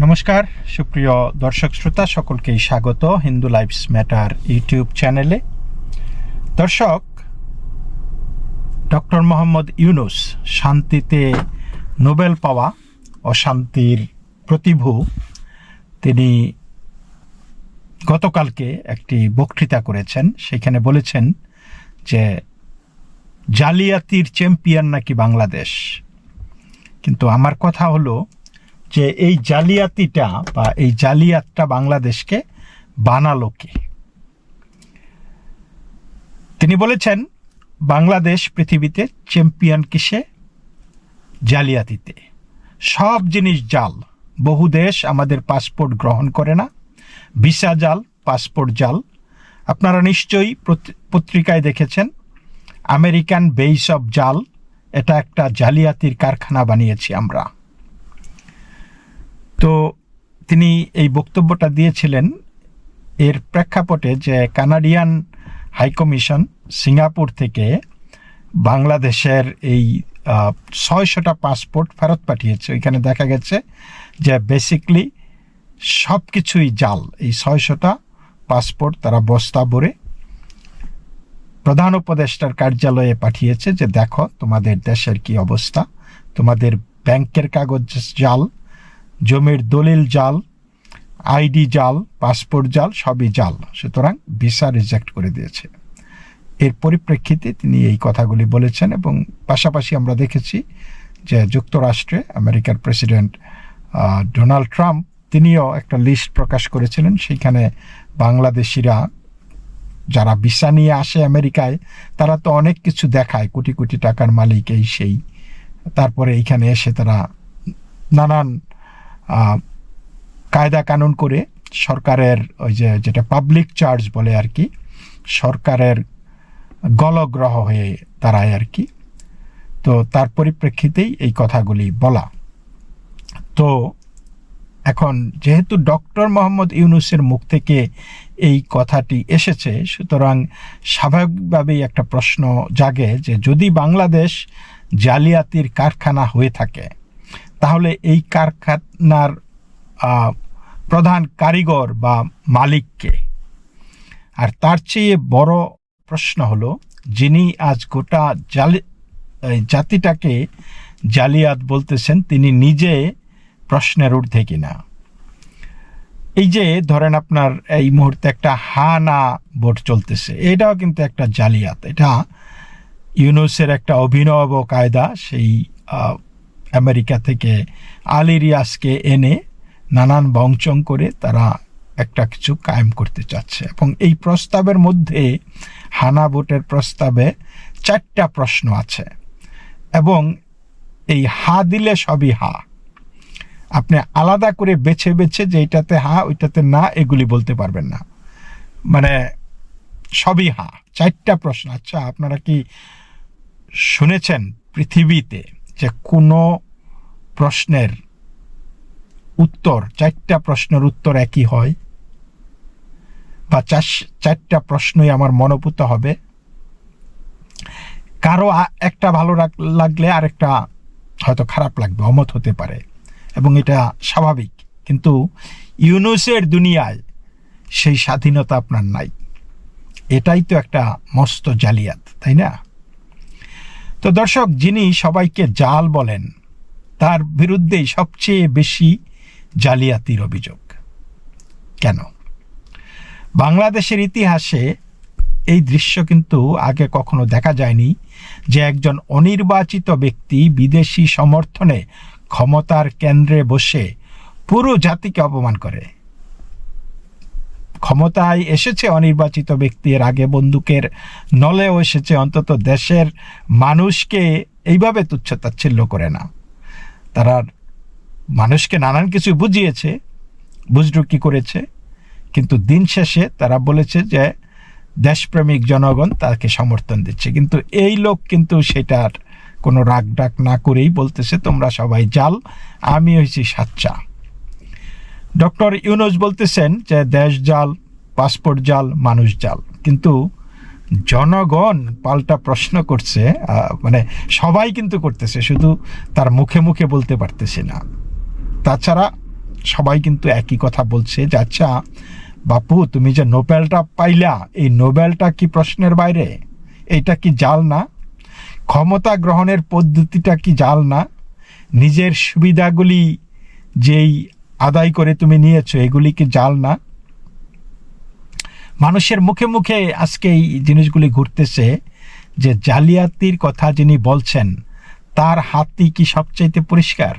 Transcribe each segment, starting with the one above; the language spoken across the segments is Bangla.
নমস্কার, সুপ্রিয় দর্শক শ্রোতা, সকলকেই স্বাগত হিন্দু লাইফস ম্যাটার ইউটিউব চ্যানেলে। দর্শক, ডক্টর মোহাম্মদ ইউনুস শান্তিতে নোবেল পাওয়া অশান্তির প্রতিভু। তিনি গতকালকে একটি বক্তৃতা করেছেন, সেখানে বলেছেন যে, জালিয়াতির চ্যাম্পিয়ন নাকি বাংলাদেশ? কিন্তু আমার কথা হলো যে এই জালিয়াতিটা বা এই জালিয়াতটা বাংলাদেশকে বানালো কে? তিনি বলেছেন, বাংলাদেশ পৃথিবীতে চ্যাম্পিয়ন কিসে? জালিয়াতিতে। সব জিনিস জাল। বহু দেশ আমাদের পাসপোর্ট গ্রহণ করে না। ভিসা জাল পাসপোর্ট জাল। আপনারা নিশ্চয়ই পত্রিকায় দেখেছেন, আমেরিকান বেইস অফ জাল, এটা একটা জালিয়াতির কারখানা বানিয়েছি আমরা। তো তিনি এই বক্তব্যটা দিয়েছিলেন এর প্রেক্ষাপটে যে কানাডিয়ান হাইকমিশন সিঙ্গাপুর থেকে বাংলাদেশের এই ছয়শোটা পাসপোর্ট ফেরত পাঠিয়েছে। ওইখানে দেখা গেছে যে বেসিকলি সব কিছুই জাল। এই ছয়শোটা পাসপোর্ট তারা বস্তা ভরে প্রধান উপদেষ্টার কার্যালয়ে পাঠিয়েছে যে দেখো তোমাদের দেশের কি অবস্থা, তোমাদের ব্যাংকের কাগজ জাল জমির দলিল জাল, আইডি জাল, পাসপোর্ট জাল, সবই জাল। সুতরাং ভিসা রিজেক্ট করে দিয়েছে। এর পরিপ্রেক্ষিতে তিনি এই কথাগুলি বলেছেন এবং পাশাপাশি আমরা দেখেছি যে যুক্তরাষ্ট্রে আমেরিকার প্রেসিডেন্ট ডোনাল্ড ট্রাম্প তিনিও একটা লিস্ট প্রকাশ করেছিলেন। সেইখানে বাংলাদেশিরা যারা ভিসা নিয়ে আসে আমেরিকায়, তারা তো অনেক কিছু দেখায়, কোটি কোটি টাকার মালিক এই সেই। তারপরে এইখানে এসে তারা নানান কায়দা কানুন করে সরকারের ওই যে, যেটা পাবলিক চার্জ বলে আর কি, সরকারের গলগ্রহ হয়ে দাঁড়ায় আর কি। তো তার পরিপ্রেক্ষিতেই এই কথাগুলি বলা। তো এখন যেহেতু ডক্টর মোহাম্মদ ইউনুসের মুখ থেকে এই কথাটি এসেছে, সুতরাং স্বাভাবিকভাবেই একটা প্রশ্ন জাগে যে, যদি বাংলাদেশ জালিয়াতির কারখানা হয়ে থাকে তাহলে এই কারখানার প্রধান কারিগর বা মালিককে। আর তার চেয়ে বড় প্রশ্ন হলো, যিনি আজ গোটা জালি জাতিটাকে জালিয়াত বলতেছেন, তিনি নিজে প্রশ্নের ঊর্ধ্বে কিনা? এই যে ধরেন আপনার এই মুহূর্তে একটা হা না ভোট চলতেছে, এটাও কিন্তু একটা জালিয়াত। এটা ইউনুসের একটা অভিনব কায়দা, সেই আমেরিকা থেকে আলিরিয়াসকে এনে নানান বংচং করে তারা একটা কিছু কায়েম করতে চাচ্ছে। এবং এই প্রস্তাবের মধ্যে হানা ভোটের প্রস্তাবে চারটা প্রশ্ন আছে। এবং এই হা দিলে সবই হা। আপনি আলাদা করে বেছে বেছে যে এটাতে হা, ওইটাতে না, এগুলি বলতে পারবেন না। মানে সবই হা। চারটা প্রশ্ন। আচ্ছা আপনারা কি শুনেছেন পৃথিবীতে? যে কোনো প্রশ্নের উত্তর, চারটা প্রশ্নের উত্তর একই হয় বা চার- চারটা প্রশ্নই আমার মনোভূত হবে। কারও একটা ভালো লাগ- লাগলে আরেকটা হয়তো খারাপ লাগবে, অমত হতে পারে এবং এটা স্বাভাবিক। কিন্তু ইউনুসের দুনিয়ায় সেই স্বাধীনতা আপনার নাই। এটাই তো একটা মস্ত জালিয়াত, তাই না? তো দর্শক, যিনি সবাইকে জাল বলেন, তার বিরুদ্ধেই সবচেয়ে বেশি জালিয়াতির অভিযোগ। কেন? বাংলাদেশের ইতিহাসে এই দৃশ্য কিন্তু আগে কখনো দেখা যায়নি যে একজন অনির্বাচিত ব্যক্তি বিদেশি সমর্থনে ক্ষমতার কেন্দ্রে বসে পুরো জাতিকে অপমান করে। ক্ষমতায় এসেছে অনির্বাচিত ব্যক্তি এর আগে বন্দুকের নলেও এসেছে অন্তত দেশের মানুষকে এইভাবে তুচ্ছতাচ্ছিল্য করে না। তারা মানুষকে নানান কিছু বুঝিয়েছে বুঝরুকি করেছে, কিন্তু দিন শেষে তারা বলেছে যে দেশপ্রেমিক জনগণ তাকে সমর্থন দিচ্ছে। কিন্তু এই লোক কিন্তু সেটার কোনো রাগ ডাক না করেই বলতেছে, তোমরা সবাই জাল আমি হয়েছি সাচ্চা। ডক্টর ইউনুস বলতেছেন যে দেশ জাল, পাসপোর্ট জাল, মানুষ জাল। কিন্তু জনগণ পাল্টা প্রশ্ন করছে মানে সবাই কিন্তু করতেছে, শুধু তার মুখে মুখে বলতে পারতেছে না। তাছাড়া সবাই কিন্তু একই কথা বলছে যে আচ্ছা বাপু, তুমি যে নোবেলটা পাইলা, এই নোবেলটা কি প্রশ্নের বাইরে? এটা কি জাল না? ক্ষমতা গ্রহণের পদ্ধতিটা কি জাল না? নিজের সুবিধাগুলি যেই আদায় করে তুমি নিয়েছো, এগুলি কি জাল না? মানুষের মুখে মুখে আজকে এই জিনিসগুলি ঘুরতেছে যে জালিয়াতির কথা যিনি বলছেন, তার হাতটি কি সবচাইতে পরিষ্কার?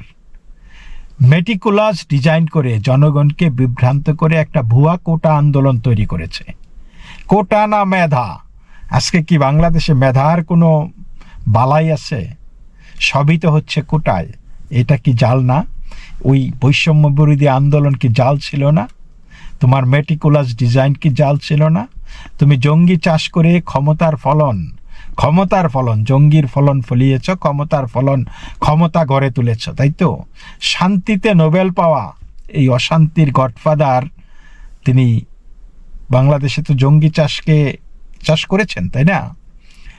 মেটিকুলাস ডিজাইন করে জনগণকে বিভ্রান্ত করে একটা ভুয়া কোটা আন্দোলন তৈরি করেছে। কোটা না মেধা? আজকে কি বাংলাদেশে মেধার কোনো বালাই আছে? সবই তো হচ্ছে কোটায়। এটা কি জাল না? ওই বৈষম্য বিরোধী আন্দোলন কি জাল ছিল না? তোমার মেটিকুলাস ডিজাইন কি জাল ছিল না? তুমি জঙ্গি চাষ করে ক্ষমতার ফলন ক্ষমতার ফলন, জঙ্গির ফলন ফলিয়েছ, ক্ষমতার ফলন ক্ষমতা গড়ে তুলেছ, তাই তো? শান্তিতে নোবেল পাওয়া এই অশান্তির গডফাদার তিনি বাংলাদেশে তো জঙ্গি চাষকে চাষ করেছেন, তাই না?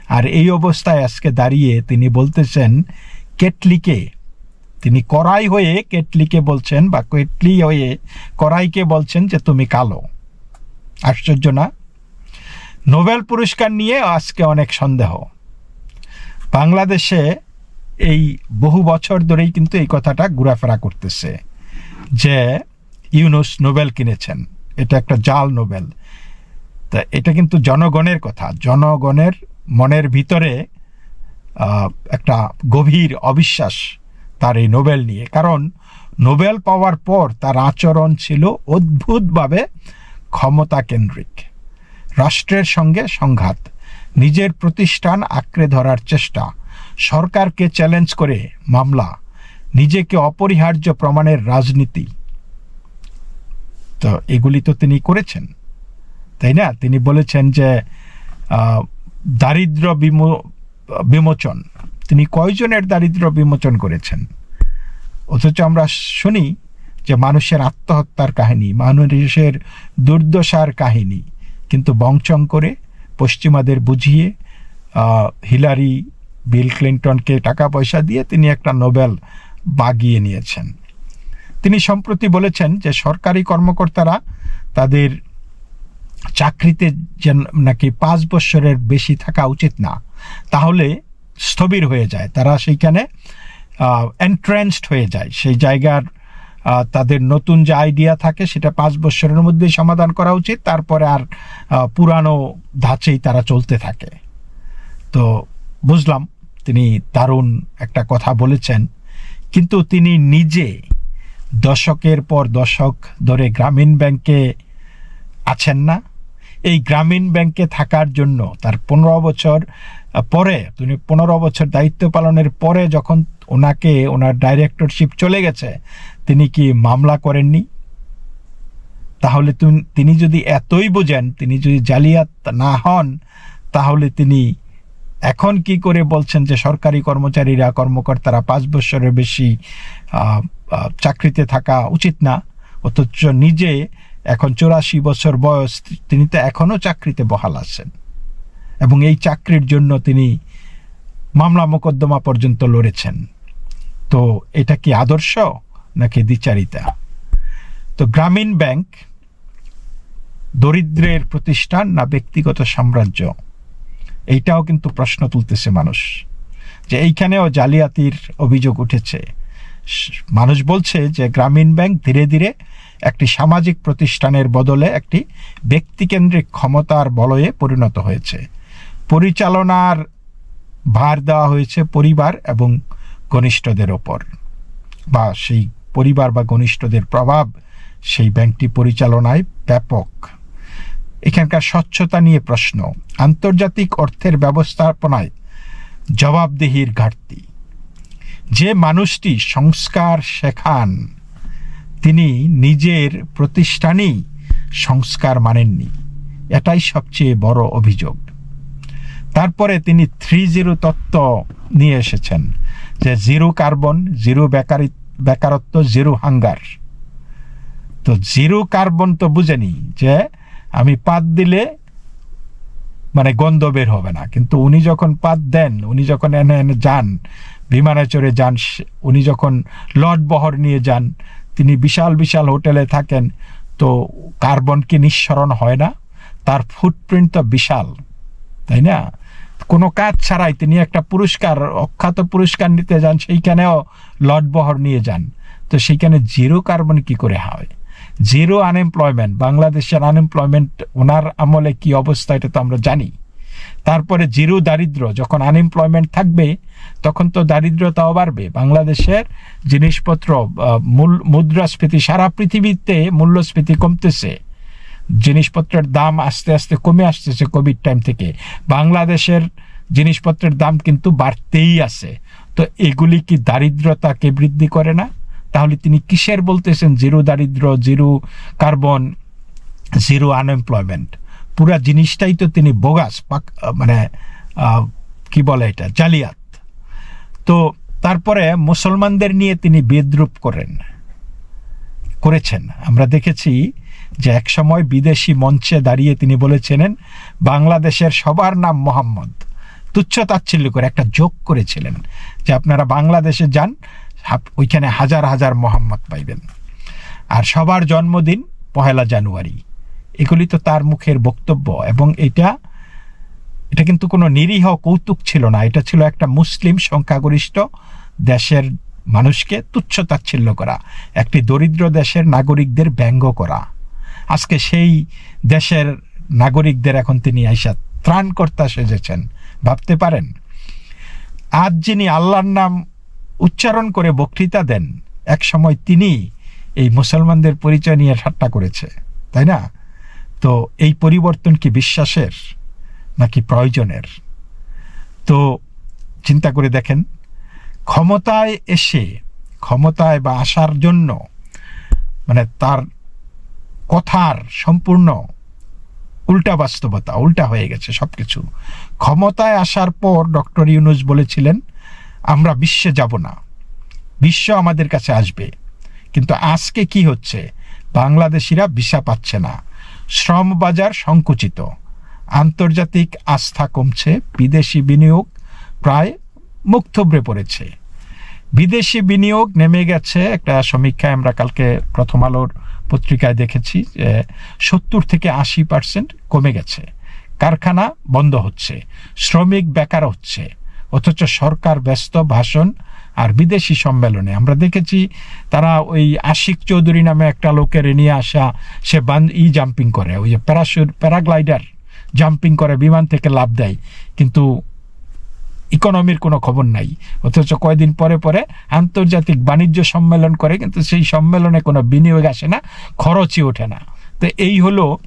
আর এই অবস্থায় আজকে দাঁড়িয়ে তিনি বলতেছেন, কেটলিকে তিনি করাই হয়ে কেটলিকে বলছেন বা কেটলি হয়ে করাইকে বলছেন যে তুমি কালো। আশ্চর্য না? নোবেল পুরস্কার নিয়ে আজকে অনেক সন্দেহ। বাংলাদেশে এই বহু বছর ধরেই কিন্তু এই কথাটা ঘোরাফেরা করতেছে যে ইউনুস নোবেল কিনেছেন। এটা একটা জাল নোবেল। তা এটা কিন্তু জনগণের কথা। জনগণের মনের ভিতরে একটা গভীর অবিশ্বাস তার এই নোবেল নিয়ে। কারণ নোবেল পাওয়ার পর তার আচরণ ছিল অদ্ভুতভাবে ক্ষমতা কেন্দ্রিক। রাষ্ট্রের সঙ্গে সংঘাত, নিজের প্রতিষ্ঠান আঁকড়ে ধরার চেষ্টা, সরকারকে চ্যালেঞ্জ করে মামলা, নিজেকে অপরিহার্য প্রমাণের রাজনীতি। তো এগুলি তো তিনি করেছেন, তাই না? তিনি বলেছেন যে দারিদ্র বিমো- বিমোচন। তিনি কয়জনের দারিদ্র বিমোচন করেছেন? অথচ আমরা শুনি যে মানুষের আত্মহত্যার কাহিনী, মানুষের দুর্দশার কাহিনী, কিন্তু বংচং করে পশ্চিমাদের বুঝিয়ে হিলারি বিল ক্লিন্টনকে টাকা পয়সা দিয়ে তিনি একটা নোবেল বাগিয়ে নিয়েছেন। তিনি সম্প্রতি বলেছেন যে সরকারি কর্মকর্তারা তাদের চাকরিতে যেন নাকি পাঁচ বছরের বেশি থাকা উচিত না। তাহলে স্থবির হয়ে যায়। তারা সেইখানে এন্ট্রেন্সড হয়ে যায়। সেই জায়গার তাদের নতুন যে আইডিয়া থাকে, সেটা পাঁচ বছরের মধ্যেই সমাধান করা উচিত। তারপরে আর পুরানো ধাঁচেই তারা চলতে থাকে। তো বুঝলাম, তিনি দারুণ একটা কথা বলেছেন। কিন্তু তিনি নিজে দশকের পর দশক ধরে গ্রামীণ ব্যাংকে আছেন না। এই গ্রামীণ ব্যাংকে থাকার জন্য তার পনেরো বছর পরে, তিনি পনেরো বছর দায়িত্ব পালনের পরে যখন ওনাকে ওনার ডাইরেক্টরশিপ চলে গেছে, তিনি কি মামলা করেননি? তাহলে তুন- যদি এতই বোঝেন, তিনি যদি জালিয়াত না হন, তাহলে তিনি এখন কি করে বলছেন যে সরকারি কর্মচারীরা, কর্মকর্তারা পাঁচ বছরের বেশি চাকরিতে থাকা উচিত না? অথচ নিজে এখন চৌরাশি বছর বয়স, তিনি তো এখনও চাকরিতে বহাল আছেন। এবং এই চাকরির জন্য তিনি মামলা মোকদ্দমা পর্যন্ত লড়েছেন। তো এটা কি আদর্শ নাকি দ্বিচারিতা? তো গ্রামীণ ব্যাংক দরিদ্রের প্রতিষ্ঠান না ব্যক্তিগত সাম্রাজ্য? এইটাও কিন্তু প্রশ্ন তুলতেছে মানুষ। যে এইখানেও জালিয়াতির অভিযোগ উঠেছে। মানুষ বলছে যে গ্রামীণ ব্যাংক ধীরে ধীরে একটি সামাজিক প্রতিষ্ঠানের বদলে একটি ব্যক্তিকেন্দ্রিক ক্ষমতার বলয়ে পরিণত হয়েছে। পরিচালনার ভার দেওয়া হয়েছে পরিবার এবং ঘনিষ্ঠদের ওপর। বা সেই পরিবার বা ঘনিষ্ঠদের প্রভাব সেই ব্যাংকটি পরিচালনায় ব্যাপক। এখানকার স্বচ্ছতা নিয়ে প্রশ্ন। আন্তর্জাতিক অর্থের ব্যবস্থাপনায় জবাবদিহির ঘাটতি। যে মানুষটি সংস্কার শেখান, তিনি নিজের প্রতিষ্ঠানেই সংস্কার মানেননি। এটাই সবচেয়ে বড় অভিযোগ। তারপরে তিনি থ্রি জিরো তত্ত্ব নিয়ে এসেছেন যে জিরো কার্বন, জিরো বেকারি, বেকারত্ব, জিরো হাঙ্গার। তো জিরো কার্বন তো বুঝেনি যে আমি পাত দিলে মানে গন্ধ বের হবে না। কিন্তু উনি যখন পাত দেন, উনি যখন এনে এনে যান বিমানে চড়ে যান। উনি যখন লট বহর নিয়ে যান, তিনি বিশাল বিশাল হোটেলে থাকেন। তো কার্বন কি নিঃসরণ হয় না? তার ফুটপ্রিন্ট তো বিশাল, তাই না? কোনো কাজ ছাড়াই তিনি একটা পুরস্কার, অখ্যাত পুরস্কার নিতে যান, সেইখানেও লটবহর নিয়ে যান। তো সেইখানে জিরো কার্বন কি করে হয়? জিরো আনএমপ্লয়মেন্ট, বাংলাদেশের আনএমপ্লয়মেন্ট, ওনার আমলে কি অবস্থা, এটা তো আমরা জানি। তারপরে জিরো দারিদ্র, যখন আনএমপ্লয়মেন্ট থাকবে, তখন তো দারিদ্রতাও বাড়বে। বাংলাদেশের জিনিসপত্র মূল, মুদ্রাস্ফীতি, সারা পৃথিবীতে মূল্যস্ফীতি কমতেছে। জিনিসপত্রের দাম আস্তে আস্তে কমে আসতেছে কোভিড টাইম থেকে। বাংলাদেশের জিনিসপত্রের দাম কিন্তু বাড়তেই আছে। তো এগুলি কি দারিদ্রতাকে বৃদ্ধি করে না? তাহলে তিনি কিসের বলতেছেন জিরো দারিদ্র, জিরো কার্বন, জিরো আনএমপ্লয়মেন্ট পুরা জিনিসটাই তো তিনি বোগাস মানে কি বলে এটা, জালিয়াত। তো তারপরে মুসলমানদের নিয়ে তিনি বিদ্রুপ করেন, করেছেন। আমরা দেখেছি যে একসময় বিদেশি মঞ্চে দাঁড়িয়ে তিনি বলেছিলেন, বাংলাদেশের সবার নাম মোহাম্মদ। তুচ্ছ তাচ্ছিল্য করে একটা যোগ করেছিলেন, যে আপনারা বাংলাদেশে যান ওইখানে হাজার হাজার মোহাম্মদ পাইবেন। আর সবার জন্মদিন পহেলা জানুয়ারি। এগুলি তো তার মুখের বক্তব্য এবং এটা এটা কিন্তু কোনো নিরীহ কৌতুক ছিল না। এটা ছিল একটা মুসলিম সংখ্যাগরিষ্ঠ দেশের মানুষকে তুচ্ছ তাচ্ছিল্য করা, একটি দরিদ্র দেশের নাগরিকদের ব্যঙ্গ করা। আজকে সেই দেশের নাগরিকদের এখন তিনি আইসা ত্রাণকর্তা সেজেছেন। ভাবতে পারেন, আজ যিনি আল্লাহর নাম উচ্চারণ করে বক্তৃতা দেন এক সময় তিনি এই মুসলমানদের পরিচয় নিয়ে ঠাট্টা করেছে, তাই না? তো এই পরিবর্তন কি বিশ্বাসের নাকি প্রয়োজনের? তো চিন্তা করে দেখেন, ক্ষমতায় এসে, ক্ষমতায় বা আসার জন্য মানে তার কথার সম্পূর্ণ উল্টা বাস্তবতা, উল্টা হয়ে গেছে সব কিছু ক্ষমতায় আসার পর ডক্টর ইউনুস বলেছিলেন, আমরা বিশ্বে যাব না। বিশ্ব আমাদের কাছে আসবে। কিন্তু আজকে কি হচ্ছে? বাংলাদেশিরা ভিসা পাচ্ছে না। শ্রম বাজার সংকুচিত। আন্তর্জাতিক আস্থা কমছে, বিদেশি বিনিয়োগ প্রায় থুবড়ে পড়েছে। বিদেশি বিনিয়োগ নেমে গেছে, একটা সমীক্ষায় আমরা কালকে প্রথম আলোর পত্রিকায় দেখেছি যে সত্তর থেকে আশি পার্সেন্ট কমে গেছে। কারখানা বন্ধ হচ্ছে, শ্রমিক বেকার হচ্ছে, অথচ সরকার ব্যস্ত ভাষণ আর বিদেশি সম্মেলনে। আমরা দেখেছি তারা ওই আশিক চৌধুরী নামে একটা লোকের নিয়ে আসা, সে বান ই জাম্পিং করে। ওই যে প্যারাশুট প্যারাগ্লাইডার জাম্পিং করে, বিমান থেকে লাভ দেয়। কিন্তু ইকোনমির কোনো খবর নাই। অথচ কয়দিন পরে পরে আন্তর্জাতিক বাণিজ্য সম্মেলন করে, কিন্তু সেই সম্মেলনে কোনো বিনিয়োগ আসে না, খরচই ওঠে না। তো এই হলো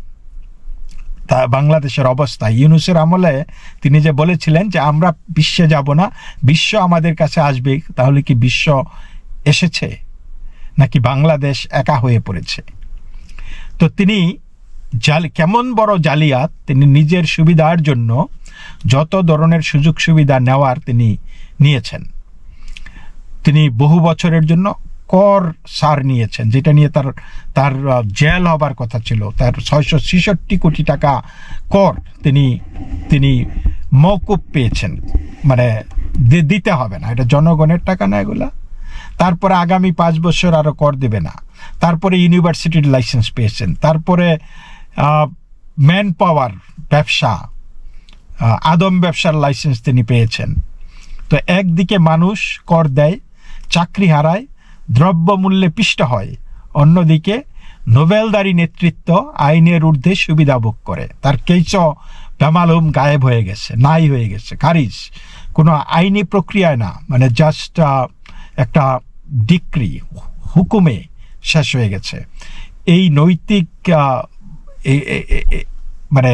তা বাংলাদেশের অবস্থা। ইউনুসের আমলে তিনি যে বলেছিলেন যে, আমরা বিশ্বে যাব না, বিশ্ব আমাদের কাছে আসবে, তাহলে কি বিশ্ব এসেছে? নাকি বাংলাদেশ একা হয়ে পড়েছে? তো তিনি জাল, কেমন বড় জালিয়াত তিনি নিজের সুবিধার জন্য যত ধরনের সুযোগ সুবিধা নেওয়ার তিনি নিয়েছেন। তিনি বহু বছরের জন্য কর সার নিয়েছেন, যেটা নিয়ে তার তার জেল হবার কথা ছিল। তার ছয়শো ছেষট্টি কোটি টাকা কর তিনি তিনি মৌকুব পেয়েছেন। মানে দিতে হবে না, এটা জনগণের টাকা না এগুলা। তারপরে আগামী পাঁচ বছর আরও কর দেবে না। তারপরে ইউনিভার্সিটির লাইসেন্স পেয়েছেন। তারপরে ম্যান পাওয়ার ব্যবসা আদম ব্যবসার লাইসেন্স তিনি পেয়েছেন। তো একদিকে মানুষ কর দেয়, চাকরি হারায় দ্রব্যমূল্যে পিষ্ট হয়। অন্যদিকে, নোবেলদারি নেতৃত্ব আইনের ঊর্ধ্বে সুবিধা ভোগ করে। তার কেইচ বেমালুম গায়েব হয়ে গেছে, নাই হয়ে গেছে। খারিজ, কোনো আইনি প্রক্রিয়ায় না মানে জাস্ট একটা ডিক্রি, হুকুমে শেষ হয়ে গেছে। এই নৈতিক মানে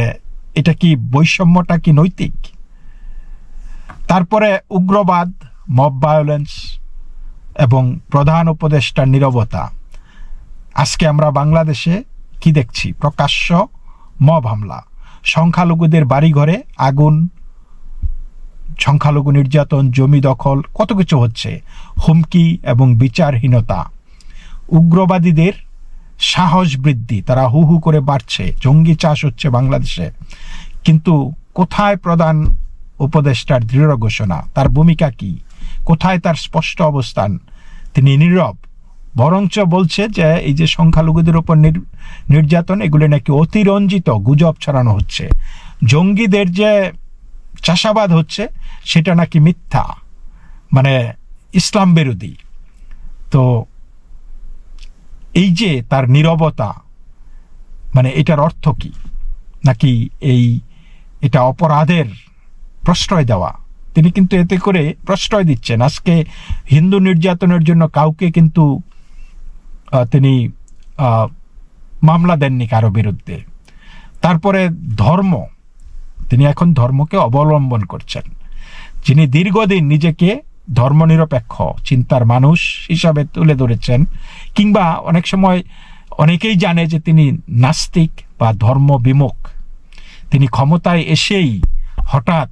এটা কি বৈষম্যটা কি নৈতিক? তারপরে উগ্রবাদ মব ভায়োলেন্স এবং প্রধান উপদেষ্টার নীরবতা। আজকে আমরা বাংলাদেশে কি দেখছি? প্রকাশ্য মব হামলা। সংখ্যালঘুদের বাড়িঘরে আগুন, সংখ্যালঘু নির্যাতন, জমি দখল, কত কিছু হচ্ছে, হুমকি এবং বিচারহীনতা। উগ্রবাদীদের সাহস বৃদ্ধি, তারা হু হু করে বাড়ছে, জঙ্গি চাষ হচ্ছে বাংলাদেশে। কিন্তু কোথায় প্রধান উপদেষ্টার দৃঢ় ঘোষণা? তার ভূমিকা কি? কোথায় তার স্পষ্ট অবস্থান? তিনি নীরব, বরঞ্চ বলছে যে, এই যে সংখ্যালঘুদের ওপর নির- নির্যাতন, এগুলি নাকি অতিরঞ্জিত গুজব ছড়ানো হচ্ছে। জঙ্গিদের যে চাষাবাদ হচ্ছে, সেটা নাকি মিথ্যা মানে ইসলাম বিরোধী। তো এই যে তার নীরবতা মানে এটার অর্থ কি? নাকি এই, এটা অপরাধের প্রশ্রয় দেওয়া? তিনি কিন্তু এতে করে প্রশ্রয় দিচ্ছেন। আজকে হিন্দু নির্যাতনের জন্য কাউকে কিন্তু তিনি মামলা দেননি কারও বিরুদ্ধে। তারপরে ধর্ম, তিনি এখন ধর্মকে অবলম্বন করছেন। যিনি দীর্ঘদিন নিজেকে ধর্মনিরপেক্ষ, চিন্তার মানুষ হিসাবে তুলে ধরেছেন, কিংবা অনেক সময় অনেকেই জানে যে তিনি নাস্তিক বা ধর্ম বিমুখ তিনি ক্ষমতায় এসেই হঠাৎ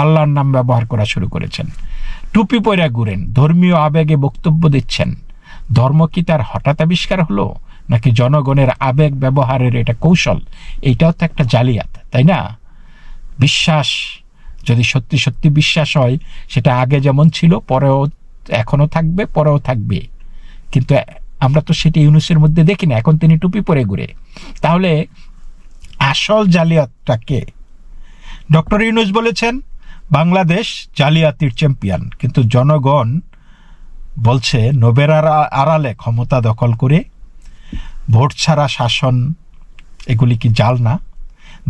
আল্লাহর নাম ব্যবহার করা শুরু করেছেন। টুপি পরে ঘুরেন, ধর্মীয় আবেগে বক্তব্য দিচ্ছেন। ধর্ম কি তার হঠাৎ আবিষ্কার হলো, নাকি জনগণের আবেগ ব্যবহারের এটা কৌশল? এইটাও তো একটা জালিয়াত, তাই না? বিশ্বাস, যদি সত্যি সত্যি বিশ্বাস হয়, সেটা আগে যেমন ছিল, পরেও এখনও থাকবে, পরেও থাকবে। কিন্তু আমরা তো সেটি ইউনুসের মধ্যে দেখি না, এখন তিনি টুপি পরে ঘুরে। তাহলে আসল জালিয়াতটাকে ডক্টর ইউনুস বলেছেন বাংলাদেশ জালিয়াতির চ্যাম্পিয়ন। কিন্তু জনগণ বলছে নোবের আড়ালে ক্ষমতা দখল করে ভোট ছাড়া শাসন, এগুলি কি জাল না?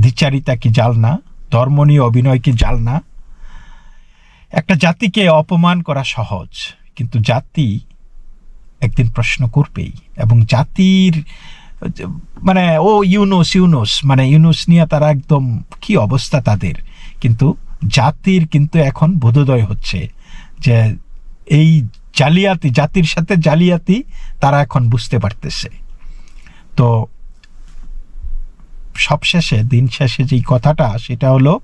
দ্বিচারিতা কি জাল না? ধর্ম নিয়ে অভিনয় কি জাল না? একটা জাতিকে অপমান করা সহজ, কিন্তু জাতি একদিন প্রশ্ন করবেই। এবং জাতির মানে ও ইউনুস ইউনুস মানে ইউনুস নিয়ে তারা একদম কি অবস্থা তাদের? কিন্তু জাতির কিন্তু এখন বোধোদয় হচ্ছে যে এই জালিয়াতি, জাতির সাথে জালিয়াতি তারা এখন বুঝতে পারতেছে। তো সবশেষে, দিন শেষে যেই কথাটা, সেটা হলো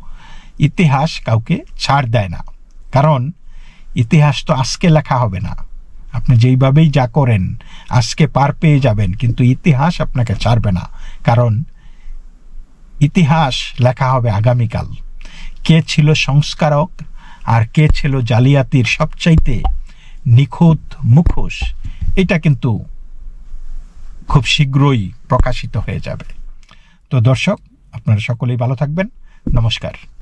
ইতিহাস কাউকে ছাড় দেয় না। কারণ ইতিহাস তো আজকে লেখা হবে না। আপনি যেইভাবেই যা করেন, আজকে পার পেয়ে যাবেন, কিন্তু ইতিহাস আপনাকে ছাড়বে না। কারণ ইতিহাস লেখা হবে আগামীকাল। কে ছিল সংস্কারক আর কে ছিল জালিয়াতির সবচাইতে নিখুঁত মুখোশ, এটা কিন্তু খুব শীঘ্রই প্রকাশিত হয়ে যাবে। তো দর্শক, আপনারা সকলেই ভালো থাকবেন। নমস্কার।